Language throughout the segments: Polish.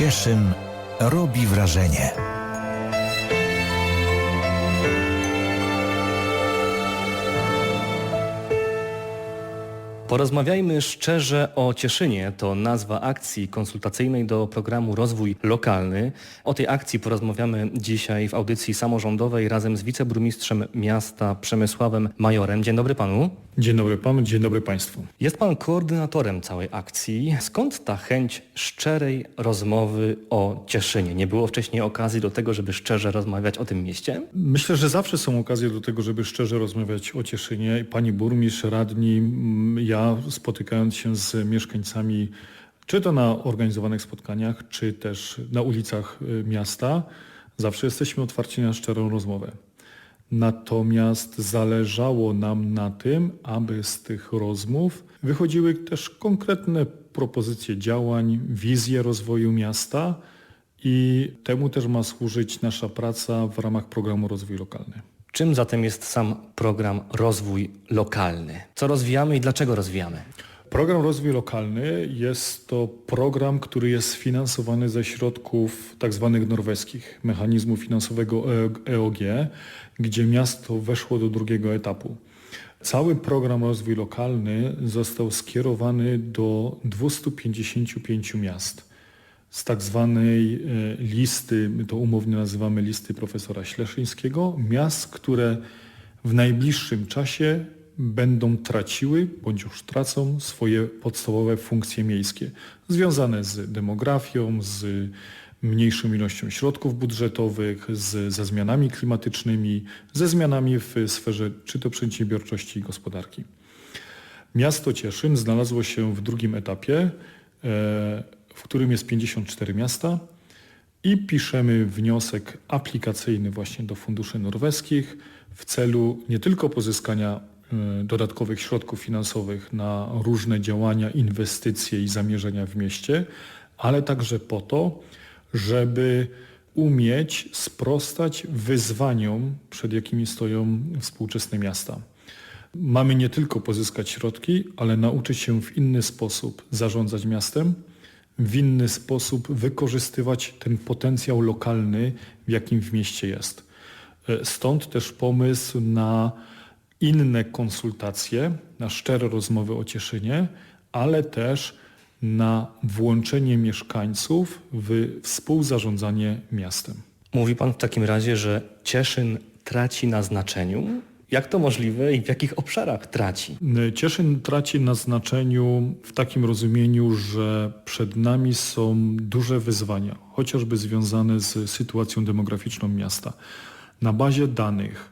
Cieszyn robi wrażenie. Porozmawiajmy szczerze o Cieszynie. To nazwa akcji konsultacyjnej do programu Rozwój Lokalny. O tej akcji porozmawiamy dzisiaj w audycji samorządowej razem z wiceburmistrzem miasta Przemysławem Majorem. Dzień dobry panu. Dzień dobry panu, dzień dobry państwu. Jest pan koordynatorem całej akcji. Skąd ta chęć szczerej rozmowy o Cieszynie? Nie było wcześniej okazji do tego, żeby szczerze rozmawiać o tym mieście? Myślę, że zawsze są okazje do tego, żeby szczerze rozmawiać o Cieszynie. Pani burmistrz, radni, ja spotykając się z mieszkańcami, czy to na organizowanych spotkaniach, czy też na ulicach y, miasta, zawsze jesteśmy otwarci na szczerą rozmowę. Natomiast zależało nam na tym, aby z tych rozmów wychodziły też konkretne propozycje działań, wizje rozwoju miasta i temu też ma służyć nasza praca w ramach programu Rozwój Lokalny. Czym zatem jest sam program Rozwój Lokalny? Co rozwijamy i dlaczego rozwijamy? Program Rozwój Lokalny jest to program, który jest finansowany ze środków tak zwanych norweskich, mechanizmu finansowego EOG, gdzie miasto weszło do drugiego etapu. Cały program Rozwój Lokalny został skierowany do 255 miast z tak zwanej e, listy, my to umownie nazywamy listy profesora Śleszyńskiego, miast, które w najbliższym czasie będą traciły bądź już tracą swoje podstawowe funkcje miejskie związane z demografią, z mniejszą ilością środków budżetowych, z, ze zmianami klimatycznymi, ze zmianami w sferze czy to przedsiębiorczości i gospodarki. Miasto Cieszyn znalazło się w drugim etapie, e, w którym jest 54 miasta i piszemy wniosek aplikacyjny właśnie do funduszy norweskich w celu nie tylko pozyskania dodatkowych środków finansowych na różne działania, inwestycje i zamierzenia w mieście, ale także po to, żeby umieć sprostać wyzwaniom, przed jakimi stoją współczesne miasta. Mamy nie tylko pozyskać środki, ale nauczyć się w inny sposób zarządzać miastem, w inny sposób wykorzystywać ten potencjał lokalny, w jakim w mieście jest. E, Stąd też pomysł na inne konsultacje, na szczere rozmowy o Cieszynie, ale też na włączenie mieszkańców w współzarządzanie miastem. Mówi pan w takim razie, że Cieszyn traci na znaczeniu? Jak to możliwe i w jakich obszarach traci? Cieszyn traci na znaczeniu w takim rozumieniu, że przed nami są duże wyzwania, chociażby związane z sytuacją demograficzną miasta. Na bazie danych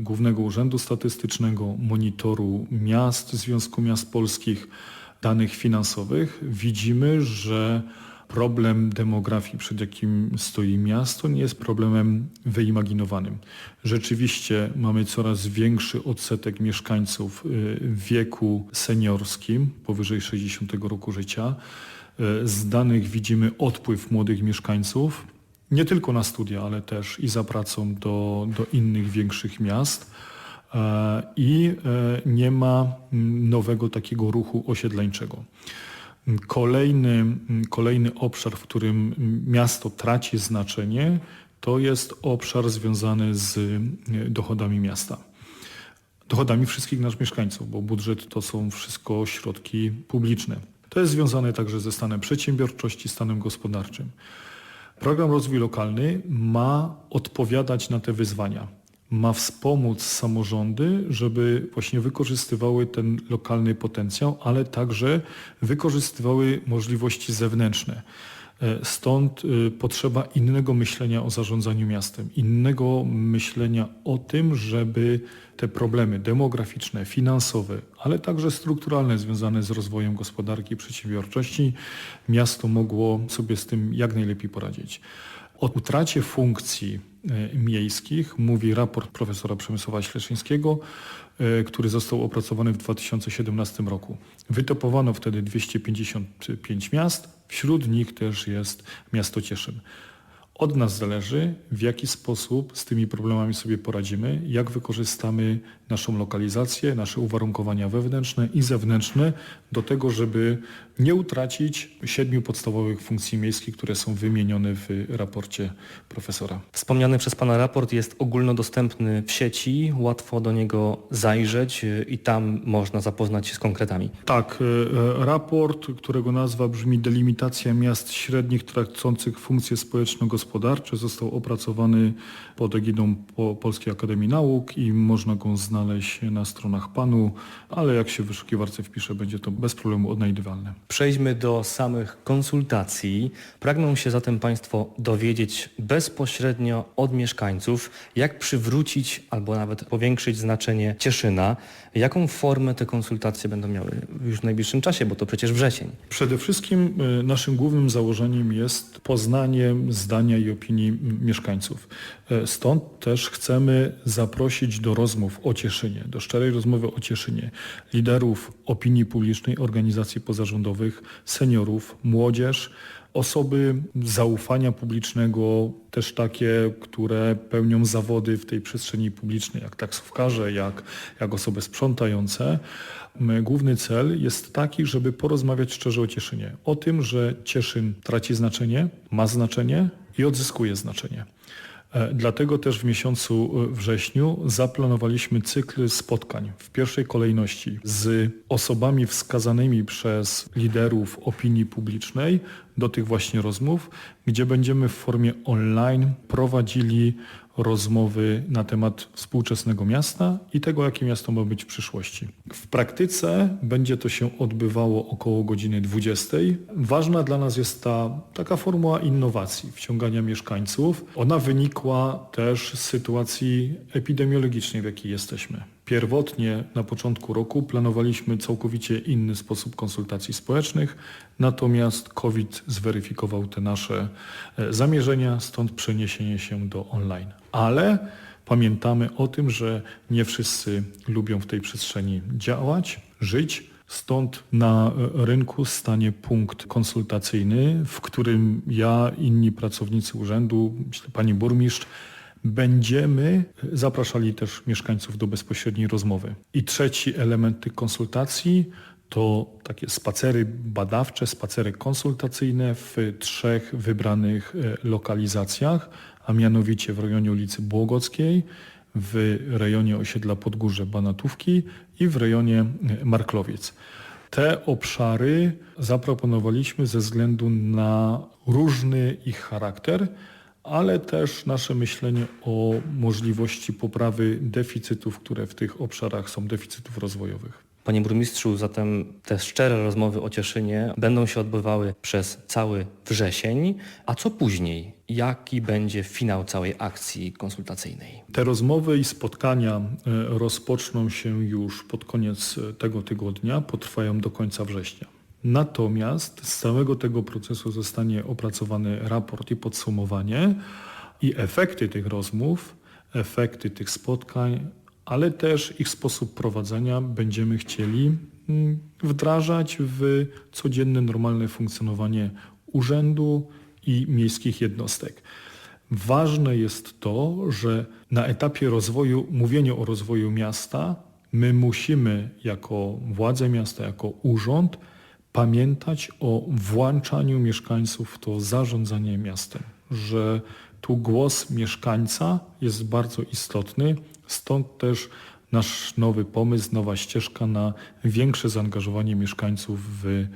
Głównego Urzędu Statystycznego, monitoru miast, Związku Miast Polskich, danych finansowych widzimy, że problem demografii, przed jakim stoi miasto, nie jest problemem wyimaginowanym. Rzeczywiście mamy coraz większy odsetek mieszkańców y, w wieku seniorskim, powyżej 60 roku życia. Y, Z danych widzimy odpływ młodych mieszkańców, nie tylko na studia, ale też i za pracą do, do innych większych miast e, i e, nie ma nowego takiego ruchu osiedleńczego. Kolejny, kolejny obszar, w którym miasto traci znaczenie, to jest obszar związany z e, dochodami miasta. Dochodami wszystkich naszych mieszkańców, bo budżet to są wszystko środki publiczne. To jest związane także ze stanem przedsiębiorczości, stanem gospodarczym. Program Rozwój Lokalny ma odpowiadać na te wyzwania. Ma wspomóc samorządy, żeby właśnie wykorzystywały ten lokalny potencjał, ale także wykorzystywały możliwości zewnętrzne. E, Stąd y, potrzeba innego myślenia o zarządzaniu miastem, innego myślenia o tym, żeby te problemy demograficzne, finansowe, ale także strukturalne związane z rozwojem gospodarki i przedsiębiorczości, miasto mogło sobie z tym jak najlepiej poradzić. O utracie funkcji e, miejskich mówi raport profesora Przemysława Śleszyńskiego, który został opracowany w 2017 roku. Wytopowano wtedy 255 miast, wśród nich też jest miasto Cieszyn. Od nas zależy, w jaki sposób z tymi problemami sobie poradzimy, jak wykorzystamy naszą lokalizację, nasze uwarunkowania wewnętrzne i zewnętrzne do tego, żeby nie utracić siedmiu podstawowych funkcji miejskich, które są wymienione w raporcie profesora. Wspomniany przez Pana raport jest ogólnodostępny w sieci, łatwo do niego zajrzeć i tam można zapoznać się z konkretami. Tak, e, e, raport, którego nazwa brzmi Delimitacja miast średnich tracących funkcje społeczno-gospodarcze został opracowany pod egidą po Polskiej Akademii Nauk i można go znaleźć na stronach PANU, ale jak się w wyszukiwarce wpisze, będzie to bez problemu odnajdywalne. Przejdźmy do samych konsultacji. Pragną się zatem Państwo dowiedzieć bezpośrednio od mieszkańców, jak przywrócić albo nawet powiększyć znaczenie Cieszyna. Jaką formę te konsultacje będą miały już w najbliższym czasie, bo to przecież wrzesień. Przede wszystkim e, naszym głównym założeniem jest poznanie zdania i opinii mieszkańców. E, Stąd też chcemy zaprosić do rozmów o Cieszynie, do szczerej rozmowy o Cieszynie liderów opinii publicznej, organizacji pozarządowych, seniorów, młodzież, osoby zaufania publicznego, też takie, które pełnią zawody w tej przestrzeni publicznej, jak taksówkarze, jak, jak osoby sprzątające. Główny cel jest taki, żeby porozmawiać szczerze o Cieszynie. O tym, że Cieszyn traci znaczenie, ma znaczenie i odzyskuje znaczenie. E, Dlatego też w miesiącu e, wrześniu zaplanowaliśmy cykl spotkań w pierwszej kolejności z osobami wskazanymi przez liderów opinii publicznej do tych właśnie rozmów, gdzie będziemy w formie online prowadzili rozmowy na temat współczesnego miasta i tego, jakie miasto ma być w przyszłości. W praktyce będzie to się odbywało około godziny 20. Ważna dla nas jest ta taka formuła innowacji, wciągania mieszkańców. Ona wynikła też z sytuacji epidemiologicznej, w jakiej jesteśmy. Pierwotnie na początku roku planowaliśmy całkowicie inny sposób konsultacji społecznych, natomiast COVID zweryfikował te nasze e, zamierzenia, stąd przeniesienie się do online. Ale pamiętamy o tym, że nie wszyscy lubią w tej przestrzeni działać, żyć. Stąd na e, rynku stanie punkt konsultacyjny, w którym ja, inni pracownicy urzędu, pani burmistrz, Będziemy zapraszali też mieszkańców do bezpośredniej rozmowy. I trzeci element tych konsultacji to takie spacery badawcze, spacery konsultacyjne w trzech wybranych e, lokalizacjach, a mianowicie w rejonie ulicy Błogockiej, w rejonie osiedla Podgórze Banatówki i w rejonie e, Marklowiec. Te obszary zaproponowaliśmy ze względu na różny ich charakter, ale też nasze myślenie o możliwości poprawy deficytów, które w tych obszarach są deficytów rozwojowych. Panie burmistrzu, zatem te szczere rozmowy o Cieszynie będą się odbywały przez cały wrzesień. A co później? Jaki będzie finał całej akcji konsultacyjnej? Te rozmowy i spotkania e, rozpoczną się już pod koniec tego tygodnia, potrwają do końca września. Natomiast z całego tego procesu zostanie opracowany raport i podsumowanie i efekty tych rozmów, efekty tych spotkań, ale też ich sposób prowadzenia będziemy chcieli mm, wdrażać w codzienne, normalne funkcjonowanie urzędu i miejskich jednostek. Ważne jest to, że na etapie rozwoju, mówienia o rozwoju miasta, my musimy jako władze miasta, jako urząd pamiętać o włączaniu mieszkańców w to zarządzanie miastem, że tu głos mieszkańca jest bardzo istotny, stąd też nasz nowy pomysł, nowa ścieżka na większe zaangażowanie mieszkańców w, e,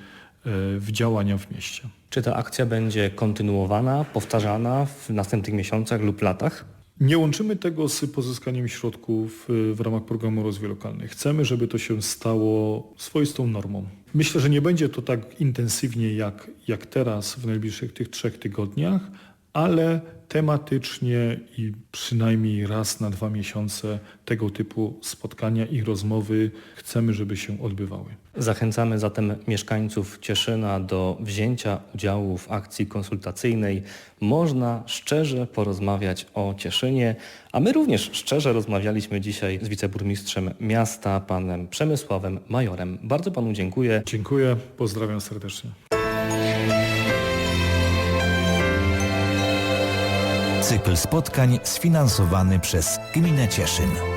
w działania w mieście. Czy ta akcja będzie kontynuowana, powtarzana w następnych miesiącach lub latach? Nie łączymy tego z pozyskaniem środków y, w ramach programu rozwój lokalny. Chcemy, żeby to się stało swoistą normą. Myślę, że nie będzie to tak intensywnie jak, jak teraz w najbliższych tych trzech tygodniach, ale tematycznie i przynajmniej raz na dwa miesiące tego typu spotkania i rozmowy chcemy, żeby się odbywały. Zachęcamy zatem mieszkańców Cieszyna do wzięcia udziału w akcji konsultacyjnej. Można szczerze porozmawiać o Cieszynie, a my również szczerze rozmawialiśmy dzisiaj z wiceburmistrzem miasta, panem Przemysławem Majorem. Bardzo panu dziękuję. Dziękuję, pozdrawiam serdecznie. Cykl spotkań sfinansowany przez Gminę Cieszyn.